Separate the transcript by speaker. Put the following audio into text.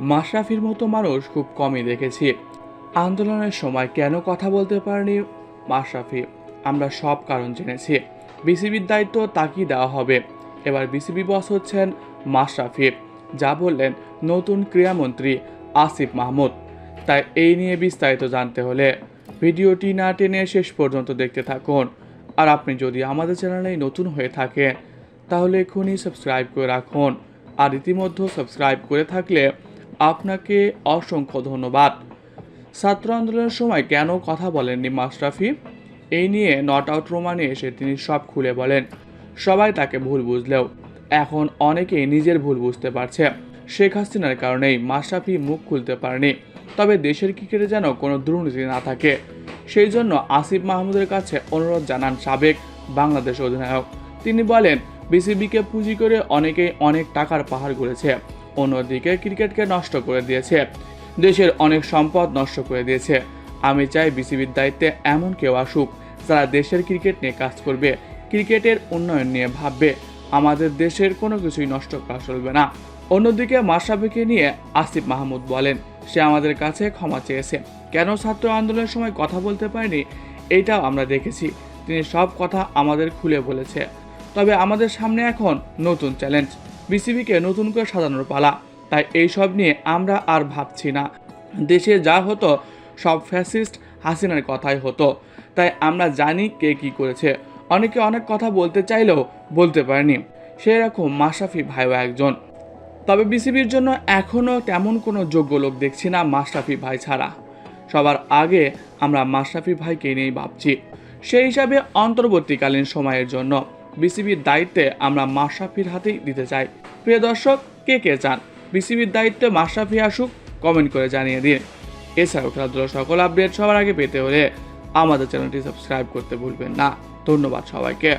Speaker 1: মাশরাফির মতো মানুষ খুব কমই দেখেছি। আন্দোলনের সময় কেন কথা বলতে পারেনি মাশরাফি? আমরা সব কারণ জেনেছি। বিসিবির দায়িত্ব তাকেই দেওয়া হবে। এবার বিসিবি বস হচ্ছেন মাশরাফি। যা বললেন নতুন ক্রীড়ামন্ত্রী আসিফ মাহমুদ। তাই এই নিয়ে বিস্তারিত জানতে হলে ভিডিওটি না টেনে শেষ পর্যন্ত দেখতে থাকুন। আর আপনি যদি আমাদের চ্যানেলে নতুন হয়ে থাকেন, তাহলে এখনই সাবস্ক্রাইব করে রাখুন। আর ইতিমধ্যে সাবস্ক্রাইব করে থাকলে আপনাকে অসংখ্য ধন্যবাদ। ছাত্র আন্দোলনের সময় কেন কথা বলেননি মাশরাফি? এই নিয়ে নট আউট রোমানে এসে তিনি সব খুলে বলেন। সবাই তাকে ভুল বুঝলেও। এখন অনেকেই নিজের ভুল বুঝতে পারছে। শেখ হাসিনার কারণেই মাশরাফি মুখ খুলতে পারেনি। তবে দেশের ক্রিকেটে যেন কোনো দুর্নীতি না থাকে। সেই জন্য আসিফ মাহমুদের কাছে অনুরোধ জানান সাবেক বাংলাদেশ অধিনায়ক। তিনি বলেন, বিসিবিকে পুঁজি করে অনেকেই অনেক টাকার পাহাড় গড়েছে। অন্যদিকে ক্রিকেটকে নষ্ট করে দিয়েছে। দেশের অনেক সম্পদ নষ্ট করে দিয়েছে। আমি চাই বিসিবির দায়িত্বে এমন কেউ আসুক, যারা দেশের ক্রিকেট নিয়ে কাজ করবে, ক্রিকেটের উন্নয়ন নিয়ে ভাববে। আমাদের দেশের কোনো কিছুই নষ্ট করা চলবে না। অন্যদিকে মাশরাফিকে নিয়ে আসিফ মাহমুদ বলেন, সে আমাদের কাছে ক্ষমা চেয়েছে। কেন ছাত্র আন্দোলনের সময় কথা বলতে পারেনি? এইটাও আমরা দেখেছি। তিনি সব কথা আমাদের খুলে বলেছে। তবে আমাদের সামনে এখন নতুন চ্যালেঞ্জ। বিসিবিকে নতুন করে সাজানোর পালা। তাই এই সব নিয়ে আমরা আর ভাবছি না। দেশে যা হতো, সব ফ্যাসিস্ট হাসিনার কথাই হতো। তাই আমরা জানি কে কি করেছে। অনেকে অনেক কথা বলতে চাইলেও বলতে পারেনি। সেরকম মাশরাফি ভাইও একজন। তবে বিসিবির জন্য এখনও তেমন কোনো যোগ্য লোক দেখছি না মাশরাফি ভাই ছাড়া। সবার আগে আমরা মাশরাফি ভাইকে নিয়েই ভাবছি। সেই হিসাবে অন্তর্বর্তীকালীন সময়ের জন্য। বিসিবির দায়িত্বে আমরা মাশরাফির হাতেই দিতে চাই। প্রিয় দর্শক, কে কে চান? বিসিবির দায়িত্বে মাশরাফি আসুক কমেন্ট করে জানিয়ে দিন। এছাড়াও খেলাধুলার সকল আপডেট সবার আগে পেতে হলে আমাদের চ্যানেলটি সাবস্ক্রাইব করতে ভুলবেন না। ধন্যবাদ সবাইকে।